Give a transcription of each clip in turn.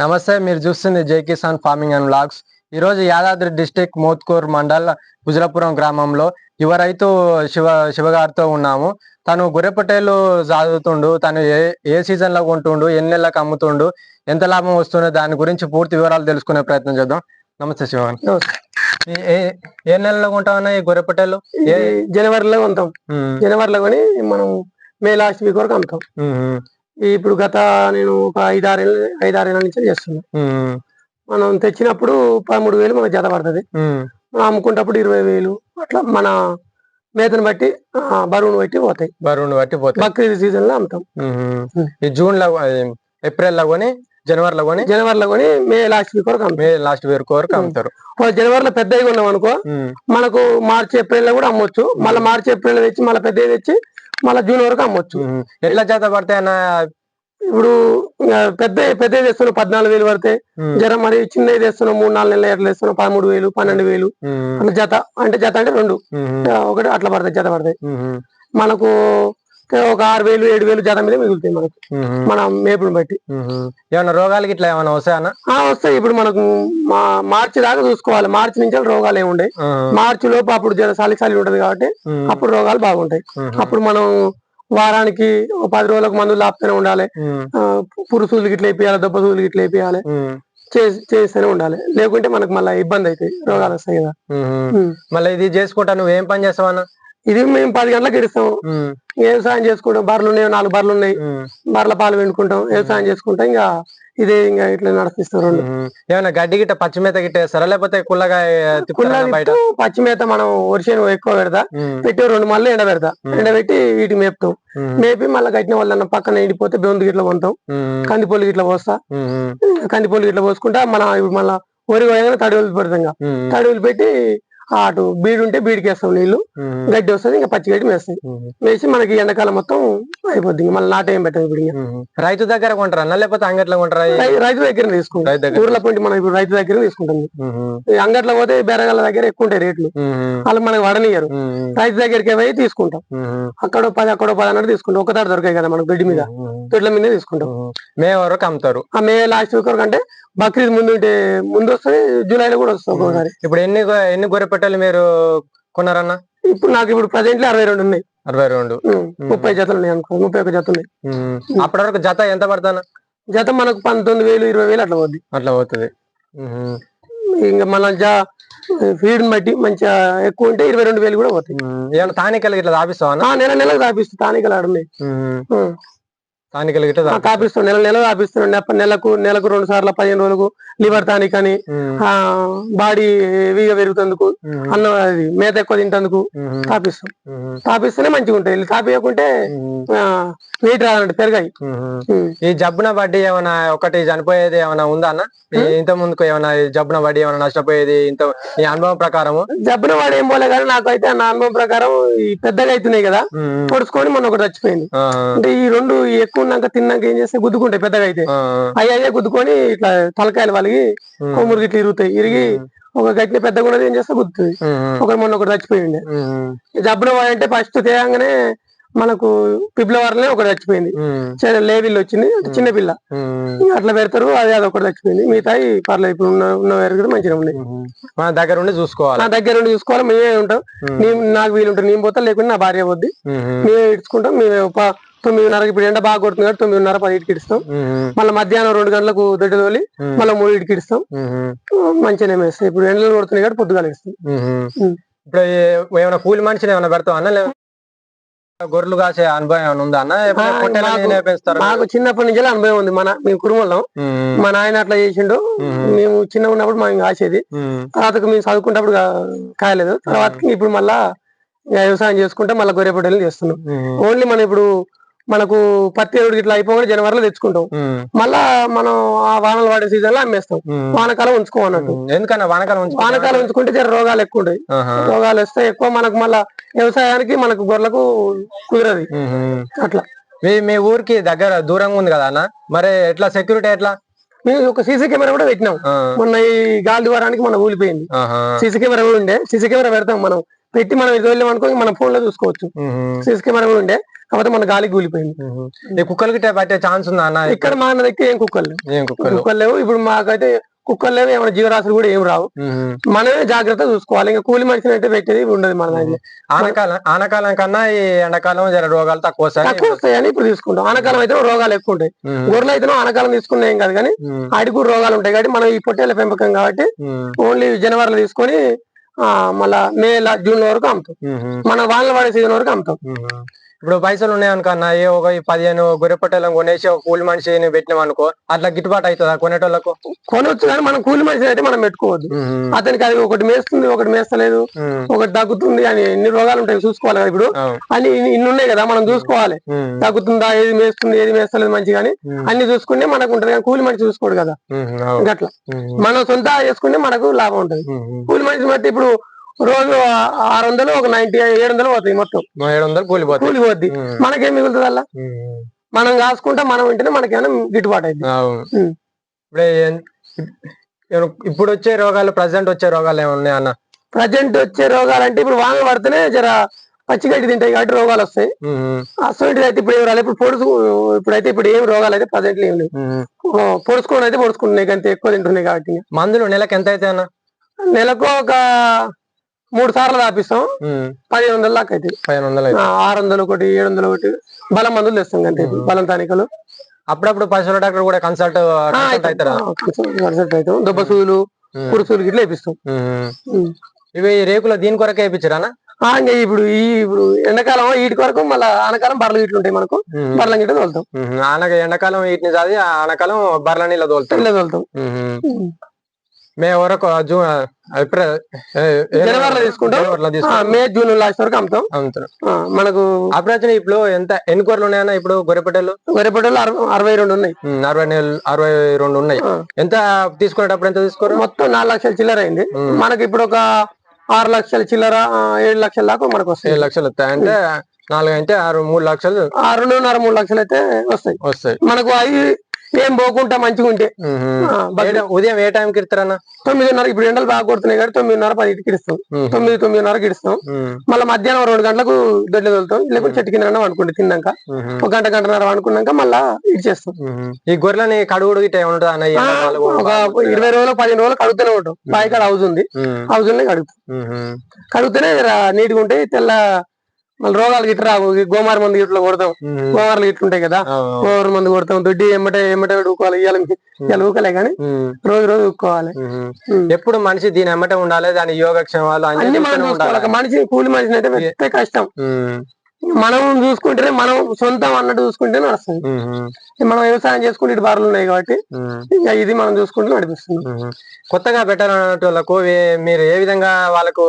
నమస్తే మీరు చూస్తుంది జై కిసాన్ ఫార్మింగ్ అండ్ బ్లాగ్స్ ఈ రోజు యాదాద్రి డిస్టిక్ మోత్కూర్ మండల్ గుజరాపురం గ్రామంలో యువ రైతు శివ శివగారితో ఉన్నాము. తను గొర్రెపటేలు చదువుతుండు తను ఏ ఏ సీజన్లో కొంటుండు ఎన్ని నెలలకు అమ్ముతుండు ఎంత లాభం వస్తుందో దాని గురించి పూర్తి వివరాలు తెలుసుకునే ప్రయత్నం చేద్దాం. నమస్తే శివన్ ఏ- నెలలో కొంటామన్నా ఈ గొర్రెపటేలు? జనవరిలో కొంటాం. జనవరిలో కొని మనం మే లాస్ట్ వీక్ వరకు అమ్ముతాం. ఇప్పుడు గత నేను ఒక ఐదారేళ్ళ ఐదారేళ్ళ నుంచి చేస్తున్నా. మనం తెచ్చినప్పుడు పదమూడు వేలు మనకు జత పడుతుంది. మనం అమ్ముకుంటప్పుడు ఇరవై వేలు. అట్లా మన మేతను బట్టి బరువును బట్టి పోతాయి. బరువును బట్టి పోతాయి. బక్రీద్ సీజన్లో అమ్ముతాం మ్మ్. ఈ జూన్లో ఏప్రిల్లో కొని జనవరిలో కొని? జనవరిలో కొని మే లాస్ట్ వీక్ వరకు మే లాస్ట్ వీక్ వరకు అమ్ముతారు. ఒక జనవరిలో పెద్దగా ఉన్నాం అనుకో. మనకు మార్చి ఏప్రిల్లో కూడా అమ్మొచ్చు. మళ్ళీ మార్చి ఏప్రిల్లో తెచ్చి మళ్ళీ పెద్దగా తెచ్చి మళ్ళీ జూన్ వరకు అమ్మొచ్చు మ్మ్. ఎట్లా చేత పడతాయి అన్న ఇప్పుడు పెద్ద పెద్ద తెస్తున్నాం పద్నాలుగు వేలు పడితే. జర మరి చిన్నది తెస్తున్నాం మూడు నాలుగు నెలలు ఎట్లా తెస్తున్నాం పదమూడు వేలు పన్నెండు వేలు. అట్లా జత అంటే జత అంటే రెండు ఒకటి అట్లా పడతాయి జత పడతాయి. మనకు ఒక ఆరు వేలు ఏడు వేలు జత మీద మిగులుతాయి మనకు. మన మేపుని బట్టి. ఏమన్నా రోగాలకి ఇట్లా ఏమైనా వస్తాయన్నా? వస్తాయి. ఇప్పుడు మనకు మార్చి దాకా చూసుకోవాలి. మార్చి నుంచి రోగాలు ఏమి ఉండవు మార్చి లోపు అప్పుడు జర చలి చలి ఉంటది కాబట్టి అప్పుడు రోగాలు బాగుంటాయి. అప్పుడు మనం వారానికి పది రోజులకు మందులు ఆపుతూనే ఉండాలి. పురుసూలు గిట్ల వేపియాలి దెబ్బ సూలు గిట్ల వేపియాలి. చేసి- చేస్తూనే ఉండాలి. లేకుంటే మనకు మళ్ళీ ఇబ్బంది అవుతాయి. రోగాలు వస్తాయి కదా. మళ్ళీ ఇది చేసుకుంటా నువ్వు ఏం పని చేస్తావన్నా? ఇది మేము పది గంటలకు ఇడుస్తాం మ్మ్. వ్యవసాయం చేసుకుంటాం బర్రెలు ఉన్నాయి నాలుగు బర్రెలు ఉన్నాయి. బర్రెల పాలు వెండుకుంటాం వ్యవసాయం చేసుకుంటాం ఇంకా ఇదే ఇంకా ఇట్లా నడిపిస్తాం రెండు మ్మ్. ఏమన్నా గడ్డి గిట్ట పచ్చి మేత గిట్ట వేస్తారా లేకపోతే కుల్లగా తిప్పుతారా కుళ్ళ బయట పచ్చి మేత మనం వరిసేను ఎక్కువ పెడతా. పెట్టి రెండు మళ్ళీ ఎండ పెడతా ఎండ పెట్టి వీటికి మేపుతాం. మేపి మళ్ళీ కట్టిన వాళ్ళన్న పక్కన ఎండిపోతే బెందు గిట్ల పొంతాం మ్మ్. కందిపొల్లి గిట్ల పోస్తా మ్మ్. కందిపొల్లి గిట్ల పోసుకుంటా మన ఇప్పుడు మళ్ళీ వరి పోయగానే తడివలు పెడతాం ఇంకా. మ్మ్. అటు బీడు ఉంటే బీడికి వేస్తాం నీళ్ళు. గడ్డి వస్తుంది ఇంకా పచ్చి గడ్డి వేస్తాయి. వేసి మనకి ఎండాకాలం మొత్తం అయిపోద్ది మళ్ళీ నాటేం పెట్టదు ఇప్పుడు. రైతు దగ్గర కొంటారా లేకపోతే అంగట్లో కొంటారా? రైతు దగ్గర తీసుకుంటాం. ఊర్ల పొంటి మనం ఇప్పుడు రైతు దగ్గర తీసుకుంటాం. అంగట్లో పోతే బెరగాల దగ్గర ఎక్కువ ఉంటాయి రేట్లు. వాళ్ళు మనకి వడనియరు. రైతు దగ్గరికి పోయి తీసుకుంటాం. అక్కడో పది అక్కడో పది అన్నట్టు తీసుకుంటాం. ఒక తాడు దొరికాయి కదా మనకు గడ్డి మీద. దొడ్ల మీద తీసుకుంటాం. మే వరకు అమ్ముతారు ఆ మే లాస్ట్ వీక్ వరకు అంటే బక్రీద్ ముందు ఉంటే ముందు వస్తుంది జూలైలో కూడా వస్తుంది ఒక్కొక్కసారి. ఇప్పుడు ఎన్ని ఎన్ని గొర్రె పెట్టలు మీరు కొన్నారన్న? ఇప్పుడు నాకు ఇప్పుడు ప్రజెంట్లీ అరవై రెండు ఉన్నాయి. అరవై రెండు. ముప్పై జతలు ఉన్నాయి అనుకో ముప్పై ఒక జత ఉన్నాయి. అప్పటి వరకు జత ఎంత పడతానా? జత మనకు పంతొమ్మిది వేలు ఇరవై వేలు అట్లా పోద్ది. అట్లా పోతుంది. ఇంకా మన జా ఫీడ్ బట్టి మంచిగా ఎక్కువ ఉంటే ఇరవై రెండు వేలు కూడా పోతాయి. తానికలు ఇట్లా తాపిస్తావా నెల నెలకు తాపిస్తూ తానికలు ఆడున్నాయి. ఆ, తాపిస్తాం నెల నెల తాపిస్తున్నాం నెప్ప- నెలకు నెలకు రెండు సార్లు పదిహేను రోజులకు లివర్ టానిక్ అని ఆ బాడీ హెవీగా పెరుగుతందుకు అన్నం అది మేత ఎక్కువ తింటందుకు తాపిస్తాం తాపిస్తేనే మంచిగా ఉంటాయి తాపియకుంటే వెయిట్ రాదంటే పెరగాయి. ఈ జబ్బున వడ్డీ ఏమైనా ఒకటి చనిపోయేది ఏమైనా ఉందా అన్న? ఇంత ముందుకు ఏమైనా జబ్బున వడ్డీ ఏమైనా నష్టపోయేది ఇంత ఈ అనుభవం ప్రకారము? జబ్బున వాడు ఏం పోలే కానీ నాకు అయితే నా అనుభవం ప్రకారం పెద్దగా అవుతున్నాయి కదా. పొడుచుకొని మొన్న ఒకటి చచ్చిపోయింది. అంటే ఈ రెండు ఎక్కువ ఉన్నాక తిన్నాక ఏం చేస్తే గుద్దుకుంటాయి పెద్దగా అయితే అయ్యి అయ్యే గుద్దుకొని ఇట్లా తలకాయలు వాళ్ళకి మ్మ్. కొమ్మురికి ఇట్లా ఇరుగుతాయి. ఇరిగి ఒక గట్టిన పెద్దగా ఉన్నది ఏం చేస్తే గుద్దుతుంది. ఒకటి మొన్న ఒకటి చచ్చిపోయింది జబ్బున వాడంటే ఫస్ట్ తేయంగానే మనకు ఫిబ్రవరిలోనే ఒకటి చచ్చిపోయింది. లేవిల్ వచ్చింది అంటే చిన్న పిల్ల. మ్మ్. ఇంకా అట్లా పెడతారు అది అది ఒకటి చచ్చిపోయింది. మిగతా పర్లేదు ఇప్పుడు ఉన్న ఉన్న వేరు కూడా మంచిగా మ్మ్. మన దగ్గర ఉండి చూసుకోవాలి. నా దగ్గర ఉండి చూసుకోవాలి మేమే ఉంటాం. నాకు వీలు ఉంటుంది నేను పోతా లేకుంటే నా భార్య పోద్ది. మ్మ్. మేమే ఇడ్చుకుంటాం మేము తొమ్మిదిన్నరకి ఇప్పుడు ఎండ బాగా కొడుతుంది కాబట్టి తొమ్మిదిన్నర పదిటికి ఇడుస్తాం మ్మ్. మళ్ళీ మధ్యాహ్నం రెండు గంటలకు దొడ్డి తోలి. మళ్ళీ మూడింటికి ఇడుస్తాం మ్మ్. మంచిగానే మేస్తాం ఇప్పుడు ఎండలు కొడుతున్నాయి కాబట్టి పొద్దుగాల ఇస్తాం. ఇప్పుడు ఏమైనా కూలి మనిషిని ఏమైనా పెడతావా అన్న గొర్రెలు కాసే అనుభవం ఏమైనా ఉందా అన్న మాకు- పెంచుతారా? మాకు చిన్నప్పటి నుంచి అనుభవం ఉంది మన మేము కురుమలం. మా నాయన అట్లా చేసిండు మ్మ్. చిన్న ఉన్నప్పుడు మేము కాసేది మ్మ్. తర్వాతకు మేము చదువుకుంటప్పుడు కాయలేదు తర్వాతకి ఇప్పుడు మళ్ళా వ్యవసాయం చేసుకుంటే మళ్ళీ గొర్రె పొట్టేలు చేస్తున్నాం. ఓన్లీ మనం ఇప్పుడు మనకు పత్తి ఎరుడు ఇట్లా అయిపోగానే జనవరిలో తెచ్చుకుంటాం. మళ్ళా మనం ఆ వానలు వాడే సీజన్లో అమ్మేస్తాం మ్మ్. వానకాలం మ్మ్. ఎందుకన్నా వానకాలం? వానకాలం ఉంచుకుంటే జర రోగాలు ఎక్కువ ఉంటాయి. రోగాలు వస్తే ఎక్కువ మనకు మళ్ళా వ్యవసాయానికి మనకు గొర్రెలకు కుదరదు. అట్లా మీ మీ ఊరికి దగ్గర దూరంగా ఉంది కదా అన్న మరి ఎట్లా సెక్యూరిటీ ఎట్లా మేము ఒక సీసీ కెమెరా కూడా పెట్టినాం. మొన్న ఈ గాలి ద్వారానికి మన ఊలిపోయింది. సీసీ కెమెరా కూడా ఉండే సీసీ కెమెరా పెడతాం మనం పెట్టి మనం ఇది వెళ్ళాం అనుకో మనం ఫోన్లో చూసుకోవచ్చు. సీసీ కెమెరా కూడా ఉండే కాకపోతే మన గాలికి కూలిపోయింది ఈ కుక్కలు గిట్ట పట్టే ఛాన్స్ ఉందా అన్న ఇక్కడ మా అన్న దగ్గర ఏం కుక్కలు. ఏం కుక్కలు కుక్కలు లేవు ఇప్పుడు మాకైతే కుక్కలు లేవు ఏమైనా జీవరాశులు కూడా ఏం రావు. మనమే జాగ్రత్త చూసుకోవాలి ఇంకా కూలి మనిషిని అయితే పెట్టేది ఉండదు మన దగ్గర ఆనకాలం ఆనకాలం కన్నా ఈ ఎండాకాలం జర రోగాలు తక్కువ వస్తాయి తక్కువ వస్తాయని ఇప్పుడు తీసుకుంటాం ఆనకాలం అయితే రోగాలు ఎక్కువ ఉంటాయి. గొర్రెలు అయితే ఆనకాలం తీసుకున్నా ఏం కాదు కానీ. ఆడికి కూడా రోగాలు ఉంటాయి కాబట్టి మనం ఈ పొట్టేల పెంపకం కాబట్టి. ఓన్లీ జనవరిలో తీసుకొని మళ్ళా మే లా- జూన్ వరకు అమ్ముతాం మ్మ్. మన వానలు పడే సీజన్ వరకు అమ్ముతాం మ్మ్. ఇప్పుడు పైసలు ఉన్నాయనుకన్నా ఏ ఒక ఈ పదిహేను గొర్రె పట్టెలను కొనేసి ఒక కూలి మనిషిని పెట్టినాం అనుకో అట్లా గిట్టుబాటు అవుతుందా కొనేటోళ్ళకు కొనొచ్చు కానీ మనం కూలి మనిషిని అయితే మనం పెట్టుకోవద్దు. అతనికి అది ఒకటి మేస్తుంది ఒకటి మేస్తలేదు. ఒకటి తగ్గుతుంది అని ఎన్ని రోగాలు ఉంటాయి చూసుకోవాలి ఇప్పుడు. అన్ని ఇన్ని- ఉన్నాయి కదా మనం చూసుకోవాలి. తగ్గుతుందా ఏది మేస్తుంది ఏది మేస్తలేదు మంచి కానీ మ్మ్. అన్ని చూసుకుంటే మనకు ఉంటది కానీ కూలి మనిషి చూసుకోడు కదా. గట్లా మ్మ్. మనం సొంత చేసుకుంటే మనకు లాభం ఉంటది. కూలి మనిషిని బట్టి ఇప్పుడు రోజు ఆరు వందలు ఒక నైన్టీ ఏడు వందలు పోతాయి మొత్తం. ఏడు వందలు కూలిపోతాయి. కూలి పోద్ది. మ్మ్. మనకేం మిగులుతుంది అలా. మనం కాసుకుంటే మనం వింటేనే మనకేమైనా గిట్టుబాటు అయింది. ఇప్పుడే వచ్చే రోగాలు ప్రజెంట్ వచ్చే రోగాలు ఏమన్నాయి అన్న? ప్రజెంట్ వచ్చే రోగాలు అంటే ఇప్పుడు వానలు పడితేనే జర పచ్చిగడ్డి తింటాయి కాబట్టి రోగాలు వస్తాయి. అసలు అయితే ఇప్పుడు ఏం రాలేదు. ఇప్పుడు పొడుచు ఇప్పుడైతే ఇప్పుడు ఏం రోగాలు అయితే ప్రజెంట్ ఏం లేవు. పొడుచుకోవడం అయితే పొడుచుకుంటున్నాయి అంతే ఎక్కువ తింటున్నాయి కాబట్టి. మందులు నెలకు ఎంత అయితే అన్న? నెలకు ఒక మూడు సార్లు తాపిస్తాం. పదిహేను వందల దాకా అయితే పదిహేను వందలు ఆరు వందలు ఒకటి ఏడు వందలు ఒకటి బలం మందులు తెస్తాం అంతే. బలం తానికలు. అప్పుడప్పుడు పశువుల డాక్టర్ కూడా కన్సల్ట్ కన్సల్ట్ అవుతాం. దుబ్బ సూదులు కురుసూలు గిట్ల వేపిస్తాం. ఇవి రేకులు దీని కొరకే వేయించారా ఇంకా ఇప్పుడు ఈ ఇప్పుడు ఎండాకాలం వీటి వరకు మళ్ళీ ఆనకాలం బర్రెలు గిట్లు ఉంటాయి మనకు. బర్రెల గిట్ల తోలుతాం. ఆనక ఎండాకాలం వీటిని చదివి ఆనకాలం బర్ల నీళ్ళ ఇట్లా తోలుతాం. మ్మ్. ఉమ్. మే వరకు జూన్ జనవరిలో తీసుకుంటాం. మే జూన్ లాస్ట్ వరకు అమ్ముతాం. అమ్ముతారు ఆ, మనకు అప్పుడు ఇప్పుడు ఎంత ఎన్ని కూరలు ఉన్నాయన్న ఇప్పుడు గొర్రెపట్టెలు వరిపట్టలు అరవై రెండు ఉన్నాయి. అరవై నెలలు అరవై రెండు ఉన్నాయి. ఎంత తీసుకునేటప్పుడు ఎంత తీసుకోరు? మొత్తం నాలుగు లక్షల చిల్లర అయింది. మనకి ఇప్పుడు ఒక ఆరు లక్షల చిల్లర ఏడు లక్షల దాకా మనకు వస్తాయి. ఏడు లక్షలు వస్తాయి. అంటే నాలుగు అంటే ఆరు మూడు లక్షలు రెండున్నర మూడు లక్షలు అయితే వస్తాయి. వస్తాయి. మనకు అవి ఏం పోకుండా మంచిగా ఉంటే. ఉదయం ఏ టైంకి ఇస్తారన్న? తొమ్మిదిన్నర ఇప్పుడు ఎండలు బాగా కొడుతున్నాయి కాబట్టి తొమ్మిదిన్నర పదిటికి ఇస్తాం. తొమ్మిది తొమ్మిదిన్నరకి ఇస్తాం మళ్ళీ మధ్యాహ్నం రెండు గంటలకు దొడ్లు వెళ్తాం లేకుంటే చెట్టు కింద వండుకుంటే తిన్నాక. ఒక గంట గంటన్నర వండుకున్నాక మళ్ళా ఇచ్చేస్తాం. ఈ గొర్రెలని కడుగుడు ఒక ఇరవై రోజులు పదిహేను రోజులు కడుగుతూనే ఉంటాం. బావి కాడ హౌస్ ఉంది. హౌస్ కడుగుతాం. కడిగితేనే నీట్గా ఉంటాయి తెల్ల మళ్ళీ రోగాలు గిట్ట రావు. గోమార మందు గిట్ల కొడతాం. గోమార్లు గిట్ల ఉంటాయి కదా. గోమార మందు కొడతాం. దొడ్డి ఎమ్మటే ఎమ్మటే ఊకోవాలి. ఇవాళ ఇవాళ ఊకలే కానీ రోజు రోజు ఊక్కోవాలి. ఎప్పుడు మనిషి దీని ఎమ్మటే ఉండాలి దాని యోగక్షేమాలు అన్ని మనం చూసుకోవాలి మనిషి కూలి మనిషిని అయితే పెద్ద కష్టం. మనం చూసుకుంటేనే మనం సొంతం అన్నట్టు చూసుకుంటేనే వస్తుంది. మనం వ్యవసాయం చేసుకుంటే ఇటు బారులు ఉన్నాయి కాబట్టి. ఇంకా ఇది మనం చూసుకుంటూ నడిపిస్తుంది. కొత్తగా పెట్టాలన్నట్టు మీరు ఏ విధంగా వాళ్ళకు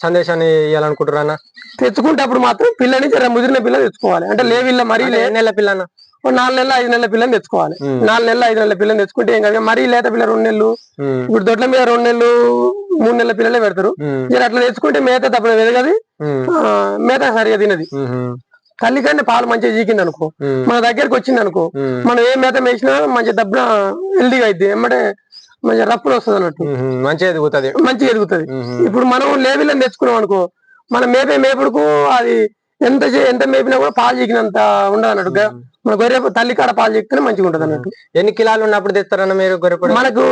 సందేశాన్ని ఇవ్వాలనుకుంటారు అన్న? తెచ్చుకుంటే అప్పుడు మాత్రం పిల్లని జర ముదిరిన పిల్ల తెచ్చుకోవాలి. అంటే లేవిల్ల మరీ లే నెల పిల్లన ఓ నాలుగు నెలలు ఐదు నెలల పిల్లని తెచ్చుకోవాలి. నాలుగు నెలలు ఐదు నెలల పిల్లని తెచ్చుకుంటే ఏం కాదు. మరీ లేత పిల్ల రెండు నెలలు. ఇప్పుడు దొడ్ల మీద రెండు నెలలు మూడు నెలల పిల్లలే పెడతారు. జర అట్లా తెచ్చుకుంటే మేత తప్పుడు వెదగది ఆ, మేత సరిగా తినది. తల్లి కంటే పాలు మంచిగా చీకింది అనుకో మన దగ్గరికి వచ్చింది అనుకో మనం ఏ మేత వేసినా మంచి దబ్బున హెల్దీగా అయితే ఎమ్మటే మంచి రప్పులు వస్తుంది అన్నట్టు. మంచిగా ఎదుగుతుంది. మంచిగా ఎదుగుతుంది. ఇప్పుడు మనం లేవిలని తెచ్చుకున్నాం అనుకో మనం మేపే మేపుడుకు అది ఎంత ఎంత మేపినా కూడా పాలు చీకినంత ఉండదు అన్నట్టు మన గొర్రె తల్లి కాడ పాలు చీకితేనే మంచిగా ఉంటది అన్నట్టు. ఎన్ని కిలాలు ఉన్నప్పుడు తెస్తారన్న మీరు గొర్రెపడి మనకు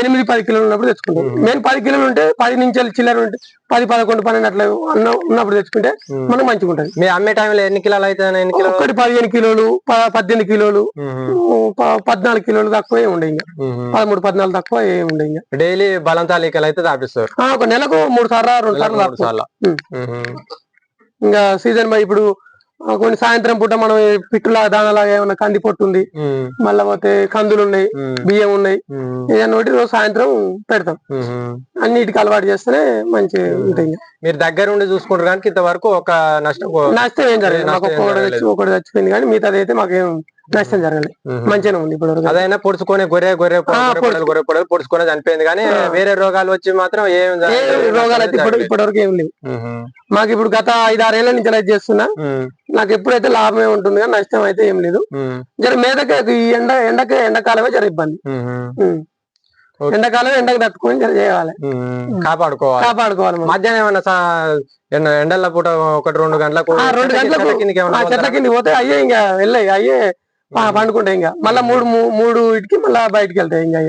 ఎనిమిది పది కిలోలు ఉన్నప్పుడు తెచ్చుకుంటాం. మేము. పది కిలోలు ఉంటే పది నుంచి చిల్లర ఉంటే పది పదకొండు పన్నెండు అట్లా అన్న ఉన్నప్పుడు తెచ్చుకుంటే మనకు మంచిగా ఉంటది. మీ అమ్మే టైంలో ఎన్ని కిలాలు అయితే ఎన్ని కిలోలు? ఒకటి పదిహేను కిలోలు పద్దెనిమిది కిలోలు మ్మ్. పద్నాలుగు కిలోలు తక్కువ ఉండే ఇంకా. మ్మ్. పదమూడు పద్నాలుగు తక్కువ ఏమి ఉండే ఇంకా. డైలీ బలం తాలికలు అయితే తాపిస్తారు. ఒక నెలకు మూడు సార్లు రెండు సార్లు. మ్మ్. ఇంకా సీజన్ బై ఇప్పుడు కొన్ని సాయంత్రం పూట మనం పిట్టులా దానలాగా ఏమైనా కంది పొట్టు ఉంది. మళ్ళా పోతే కందులు ఉన్నాయి. బియ్యం ఉన్నాయి. ఏదైనా ఒకటి రోజు సాయంత్రం పెడతాం. అన్నిటికి అలవాటు చేస్తేనే మంచిగా ఉంటాయి ఇంకా. మీరు దగ్గర ఉండి చూసుకుంటారు ఇంతవరకు ఒక నష్టం నష్టం ఏం. తెచ్చి ఒకటి చచ్చిపోయింది కానీ మిగతాది అయితే మాకేం నష్టం జరగలేదు మ్మ్. మంచిగానే ఉంది ఇప్పుడు అదైనా పొడుచుకొని గొర్రె గొర్రె గొర్రె పొడలు గొర్రె పొడలు పొడుచుకొని చనిపోయింది కానీ వేరే రోగాలు వచ్చి మాత్రం ఏం. రోగాలు అయితే ఇప్పుడు ఇప్పటి వరకు ఏం లేవు. మాకు ఇప్పుడు గత ఐదు ఆరేళ్ళ నుంచి అలా చేస్తున్నా. నాకు ఎప్పుడైతే లాభమే ఉంటుంది కానీ నష్టం అయితే ఏం లేదు. జర మీదకి ఈ ఎండ ఎండకే ఎండాకాలమే జర ఇబ్బంది. ఎండాకాలం ఎండకు తట్టుకొని చేయాలి కాపాడుకోవాలి కాపాడుకోవాలి. మధ్యాహ్నం ఏమన్నా ఎండల పూట ఒకటి రెండు గంటలకు రెండు గంటలకు చెట్ల? కింద పోతే అయ్యే ఇంకా వెళ్ళాయి అయ్యే పండుకుంటాయి ఇంకా. మళ్ళా మూడు మూడు ఇటుకి మళ్ళా బయటికి వెళ్తాయి ఇంకా.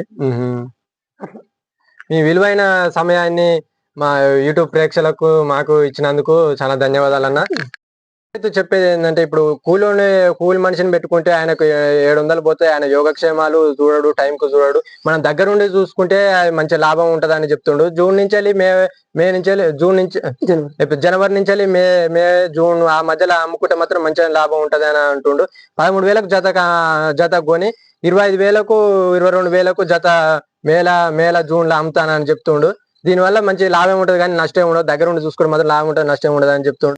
మీ విలువైన సమయాన్ని మా యూట్యూబ్ ప్రేక్షకులకు మాకు ఇచ్చినందుకు చాలా ధన్యవాదాలు అన్న అయితే చెప్పేది ఏంటంటే ఇప్పుడు కూలోని కూలి మనిషిని పెట్టుకుంటే ఆయనకు ఏడు వందలు పోతే ఆయన యోగక్షేమాలు చూడడు టైం కు చూడడు. మనం దగ్గరుండి చూసుకుంటే మంచి లాభం ఉంటది అని చెప్తుండు. జూన్ నుంచి వెళ్ళి మే మే నుంచి వెళ్ళి జూన్ నుంచి జనవరి. నుంచి వెళ్ళి మే మే జూన్ ఆ మధ్యలో అమ్ముకుంటే మాత్రం మంచి లాభం ఉంటది అని అంటుండు. పదమూడు వేలకు జత జత కొని ఇరవై ఐదు వేలకు ఇరవై రెండు వేలకు జత మేల మేల జూన్లో అమ్ముతానని చెప్తుండు. దీనివల్ల మంచి లాభం ఉంటుంది కానీ నష్టం ఉండదు. దగ్గరుండి చూసుకుంటే మాత్రం లాభం ఉంటుంది నష్టం ఉండదు అని చెప్తుండు.